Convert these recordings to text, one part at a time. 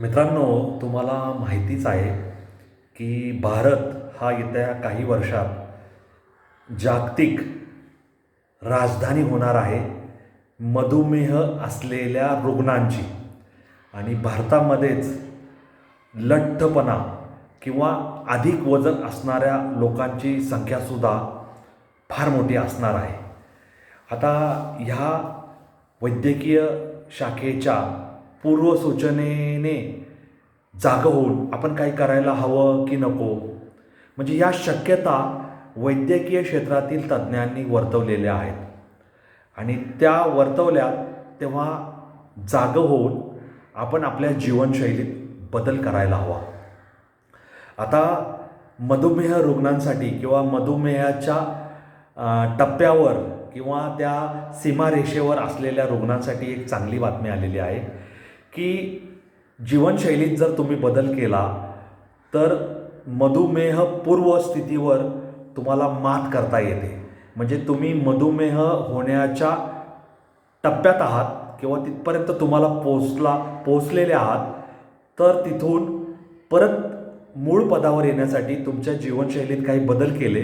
मित्रांनो तुम्हाला माहितीच आहे की भारत हा येत्या काही वर्षात जागतिक राजधानी होणार आहे. मधुमेह असलेल्या रुग्णांची आणि भारतामध्येच लठ्ठपणा किंवा अधिक वजन असणाऱ्या लोकांची संख्यासुद्धा फार मोठी असणार आहे. आता ह्या वैद्यकीय शाखेच्या पूर्वसूचनेने जागं होऊन आपण काही करायला हवं की नको. म्हणजे या शक्यता वैद्यकीय क्षेत्रातील तज्ज्ञांनी वर्तवलेल्या आहेत. आणि त्या वर्तवल्या तेव्हा जागं होऊन आपण आपल्या जीवनशैलीत बदल करायला हवा. आता मधुमेह रुग्णांसाठी किंवा मधुमेहाच्या टप्प्यावर किंवा त्या सीमारेषेवर असलेल्या रुग्णांसाठी एक चांगली बातमी आलेली आहे. की जीवनशैलीत जर तुम्ही बदल केला तर मधुमेह पूर्व स्थितीवर तुम्हाला मात करता येते. म्हणजे तुम्ही मधुमेह होण्याच्या टप्प्यात आहात किंवा तिथपर्यंत तुम्हाला पोचला पोचलेले आहात तर तिथून परत मूळ पदावर येण्यासाठी तुमच्या जीवनशैलीत काही बदल केले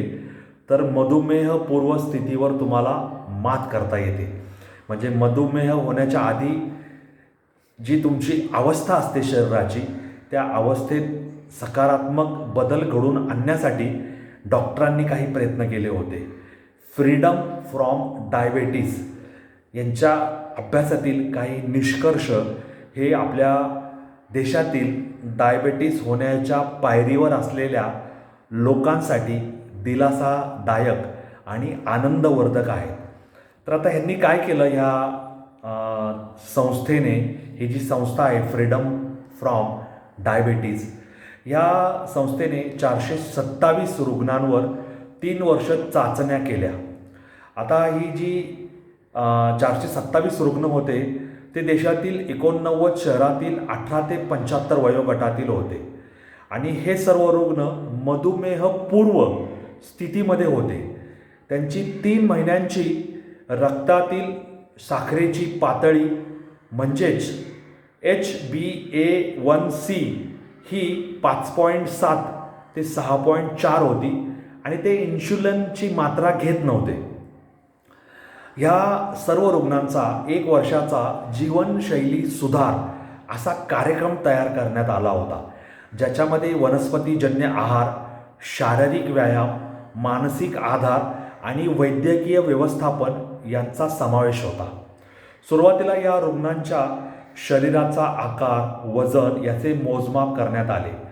तर मधुमेह पूर्व स्थितीवर तुम्हाला मात करता येते. म्हणजे मधुमेह होण्याच्या आधी जी तुमची अवस्था असते शरीराची त्या अवस्थेत सकारात्मक बदल घडून आणण्यासाठी डॉक्टरांनी काही प्रयत्न केले होते. फ्रीडम फ्रॉम डायबेटीस यांच्या अभ्यासातील काही निष्कर्ष हे आपल्या देशातील डायबेटीस होण्याच्या पायरीवर असलेल्या लोकांसाठी दिलासादायक आणि आनंदवर्धक आहेत. तर आता ह्यांनी काय केलं? ह्या संस्थेने ही जी संस्था आहे फ्रीडम फ्रॉम डायबेटीज या संस्थेने चारशे सत्तावीस रुग्णांवर तीन वर्ष चाचण्या केल्या. आता ही जी चारशे सत्तावीस रुग्ण होते ते देशातील एकोणनव्वद शहरातील अठरा ते पंच्याहत्तर वयोगटातील होते. आणि हे सर्व रुग्ण मधुमेह पूर्व स्थितीमध्ये होते. त्यांची तीन महिन्यांची रक्तातील साखरेची पातळी म्हणजेच H B A one C ही पाच पॉईंट सात ते सहा पॉईंट चार होती आणि ते इन्शुलनची मात्रा घेत नव्हते. ह्या सर्व रुग्णांचा एक वर्षाचा जीवनशैली सुधार असा कार्यक्रम तयार करण्यात आला होता ज्याच्यामध्ये वनस्पतीजन्य आहार शारीरिक व्यायाम मानसिक आधार आणि वैद्यकीय व्यवस्थापन यांचा समावेश होता. सुरुवातीला या रुग्णांच्या शरीराचा आकार वजन याचे मोजमाप करण्यात आले.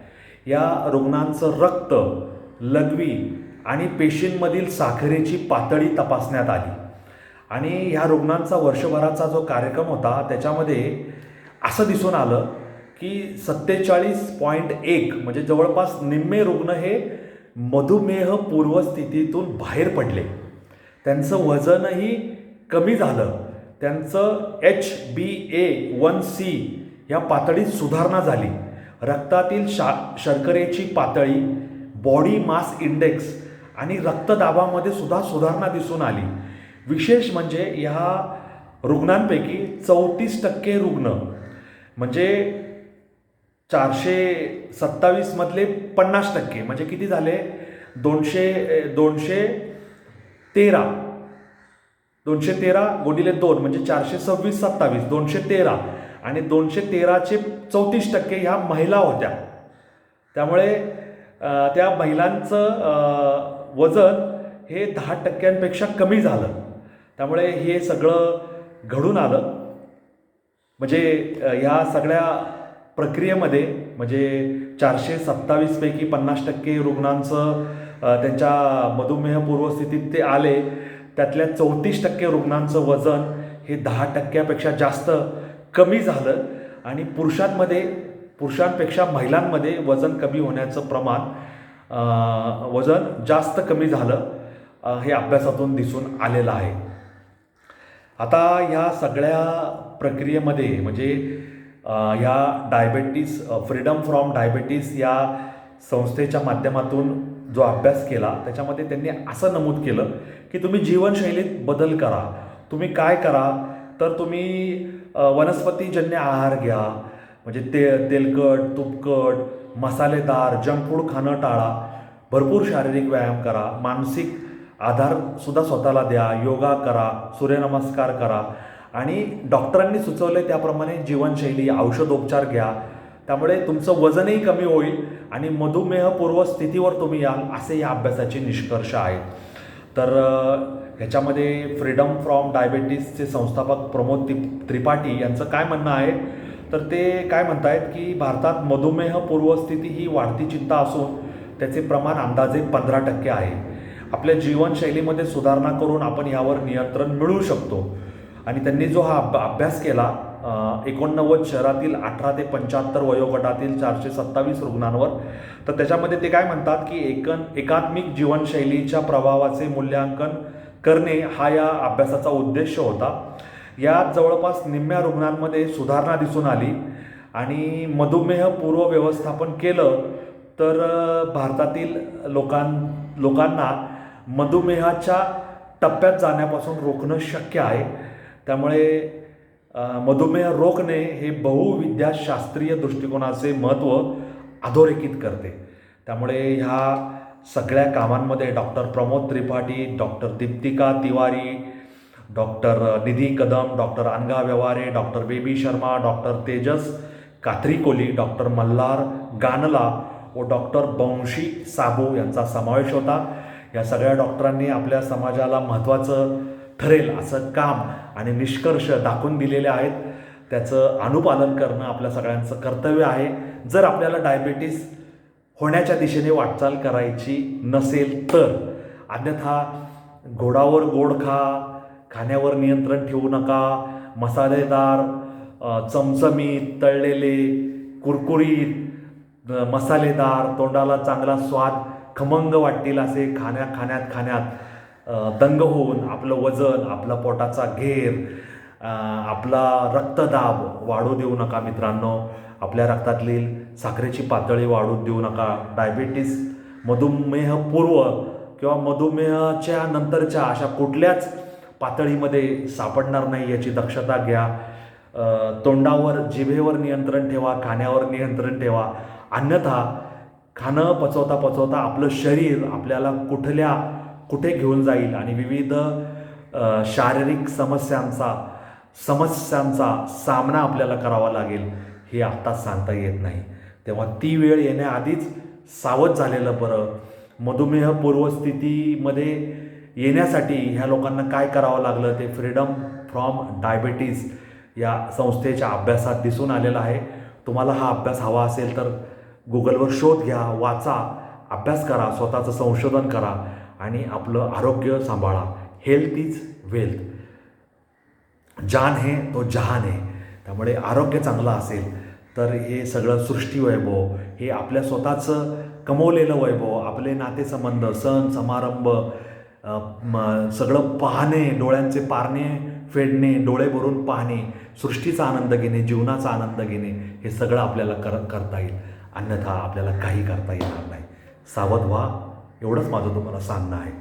या रुग्णांचं रक्त लघवी आणि पेशींमधील साखरेची पातळी तपासण्यात आली. आणि ह्या रुग्णांचा वर्षभराचा जो कार्यक्रम होता त्याच्यामध्ये असं दिसून आलं की सत्तेचाळीस पॉईंट एक म्हणजे जवळपास निम्मे रुग्ण हे मधुमेह पूर्वस्थितीतून बाहेर पडले. त्यांचं वजनही कमी झालं. त्यांचं H B A one C या पातळीत सुधारणा झाली. रक्तातील शा शर्करेची पातळी बॉडी मास इंडेक्स आणि रक्तदाबामध्ये सुद्धा सुधारणा दिसून आली. विशेष म्हणजे ह्या रुग्णांपैकी चौतीस टक्के रुग्ण म्हणजे चारशे सत्तावीसमधले पन्नास टक्के म्हणजे किती झाले? दोनशे दोनशे तेरा. दोनशे तेरा गुणिले दोन म्हणजे चारशे सव्वीस सत्तावीस दोनशे तेरा. आणि दोनशे तेराचे चौतीस टक्के ह्या महिला होत्या. त्यामुळे त्या महिलांचं वजन हे दहा टक्क्यांपेक्षा कमी झालं. त्यामुळे हे सगळं घडून आलं. म्हणजे ह्या सगळ्या प्रक्रियेमध्ये म्हणजे चारशे सत्तावीसपैकी पन्नास टक्के रुग्णांचं त्यांच्या मधुमेह पूर्वस्थितीत ते आले. त्यातल्या चौतीस टक्के रुग्णांचं वजन हे दहा टक्क्यापेक्षा जास्त कमी झालं आणि पुरुषांमध्ये पुरुषांपेक्षा महिलांमध्ये वजन कमी होण्याचं प्रमाण वजन जास्त कमी झालं हे अभ्यासातून दिसून आलेलं आहे. आता ह्या सगळ्या प्रक्रियेमध्ये म्हणजे ह्या डायबेटीस फ्रीडम फ्रॉम डायबेटीस या संस्थेच्या माध्यमातून जो अभ्यास केला त्याच्यामध्ये त्यांनी असं नमूद केलं की तुम्ही जीवनशैलीत बदल करा. तुम्ही काय करा? तर तुम्ही वनस्पतीजन्य आहार घ्या. म्हणजे ते तेलकट तुपकट मसालेदार जंक फूड खाणं टाळा. भरपूर शारीरिक व्यायाम करा. मानसिक आधारसुद्धा स्वतःला द्या. योगा करा. सूर्यनमस्कार करा. आणि डॉक्टरांनी सुचवले त्याप्रमाणे जीवनशैली औषधोपचार घ्या. त्यामुळे तुमचं वजनही कमी होईल आणि मधुमेहपूर्व स्थितीवर तुम्ही याल असे या अभ्यासाचे निष्कर्ष आहेत. तर ह्याच्यामध्ये फ्रीडम फ्रॉम डायबेटीसचे संस्थापक प्रमोद ति त्रिपाठी यांचं काय म्हणणं आहे? तर ते काय म्हणतायत की भारतात मधुमेह पूर्वस्थिती ही वाढती चिंता असून त्याचे प्रमाण अंदाजे पंधरा टक्के आहे. आपल्या जीवनशैलीमध्ये सुधारणा करून आपण यावर नियंत्रण मिळवू शकतो. आणि त्यांनी जो हा अभ्यास केला एकोणनव्वद शहरातील अठरा ते पंच्याहत्तर वयोगटातील चारशे सत्तावीस रुग्णांवर. तर त्याच्यामध्ये ते काय म्हणतात की एकन एकात्मिक जीवनशैलीच्या प्रभावाचे मूल्यांकन करणे हा या अभ्यासाचा उद्देश होता. यात जवळपास निम्म्या रुग्णांमध्ये सुधारणा दिसून आली आणि मधुमेह पूर्व व्यवस्थापन केलं तर भारतातील लोकां लोकांना मधुमेहाच्या टप्प्यात जाण्यापासून रोखणं शक्य आहे. त्यामुळे मधुमेह रोखणे हे बहुविद्याशास्त्रीय दृष्टिकोनाचे महत्त्व अधोरेखित करते. त्यामुळे ह्या सगळ्या कामांमध्ये doctor Pramod Tripathi doctor Diptika Tiwari doctor Nidhi Kadam doctor Anaga Vyavahare doctor Baby Sharma doctor Tejas Katrikoli doctor Malhar Ganla व डॉक्टर बंशी साबू यांचा समावेश होता. या सगळ्या डॉक्टरांनी आपल्या समाजाला महत्त्वाचं ठरेल असं काम आणि निष्कर्ष दाखवून दिलेले आहेत. त्याचं अनुपालन करणं आपल्या सगळ्यांचं कर्तव्य आहे. जर आपल्याला डायबेटीस होण्याच्या दिशेने वाटचाल करायची नसेल तर अन्यथा गोडावर गोड खा खाण्यावर नियंत्रण ठेवू नका मसालेदार चमचमीत तळलेले कुरकुरीत मसालेदार तोंडाला चांगला स्वाद खमंग वाटतील असे खाण्या खाण्यात खाण्यात दंग होऊन आपलं वजन आपला पोटाचा घेर आपला रक्तदाब वाढू देऊ नका मित्रांनो. आपल्या रक्तातली साखरेची पातळी वाढू देऊ नका. डायबिटीस मधुमेहपूर्व किंवा मधुमेहाच्या नंतरच्या अशा कुठल्याच पातळीमध्ये सापडणार नाही याची दक्षता घ्या. तोंडावर जिभेवर नियंत्रण ठेवा खाण्यावर नियंत्रण ठेवा. अन्यथा खाणं पचवता पचवता आपलं शरीर आपल्याला कुठल्या कुठे घेऊन जाईल आणि विविध शारीरिक समस्यांचा समस्यांचा सामना आपल्याला करावा लागेल हे आत्ताच सांगता येत नाही. तेव्हा ती वेळ येण्याआधीच सावध झालेलं बरं. मधुमेह पूर्वस्थितीमध्ये येण्यासाठी ह्या लोकांना काय करावं लागलं ते फ्रीडम फ्रॉम डायबेटीज या संस्थेच्या अभ्यासात दिसून आलेलं आहे. तुम्हाला हा अभ्यास हवा असेल तर गुगलवर शोध घ्या वाचा अभ्यास करा स्वतःचं संशोधन करा. आणि आपलं आरोग्य सांभाळा. हेल्थ इज वेल्थ जान हे तो जहान आहे त्यामुळे आरोग्य चांगलं असेल तर हे सगळं सृष्टी वैभव हे आपल्या स्वतःचं कमवलेलं वैभव आपले नातेसंबंध सण समारंभ सगळं पाहणे डोळ्यांचे पारणे फेडणे डोळे भरून पाहणे सृष्टीचा आनंद घेणे जीवनाचा आनंद घेणे हे सगळं आपल्याला कर करता येईल. अन्यथा आपल्याला काही करता येणार नाही. सावध व्हा. एवढंच माझं तुम्हाला सांगणं आहे.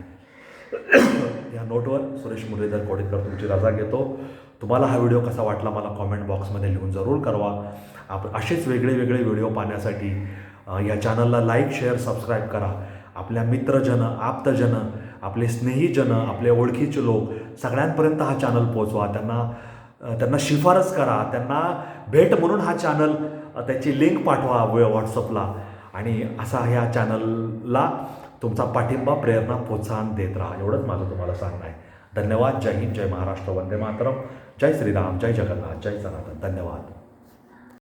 या नोटवर सुरेश मुरलीधर कोडेकर तुमची रजा घेतो तुम्हाला हा व्हिडिओ कसा वाटला मला कॉमेंट बॉक्समध्ये लिहून जरूर कळवा. आप असेच वेगळे वेगळे व्हिडिओ पाहण्यासाठी या चॅनलला लाईक शेअर सबस्क्राईब करा. आपल्या मित्रजन आप्तजन आपले स्नेहीजन आपले ओळखीचे लोक सगळ्यांपर्यंत हा चॅनल पोचवा त्यांना त्यांना शिफारस करा. त्यांना भेट म्हणून हा चॅनल त्याची लिंक पाठवा वे व्हॉट्सअपला आणि असा ह्या चॅनलला तुमचा पाठिंबा प्रेरणा प्रोत्साहन देत राहा. एवढंच माझं तुम्हाला सांगणं आहे. धन्यवाद. जय हिंद जय महाराष्ट्र. वंदे मातरम. जय श्रीराम. जय जगन्नाथ. जय सनातन. धन्यवाद.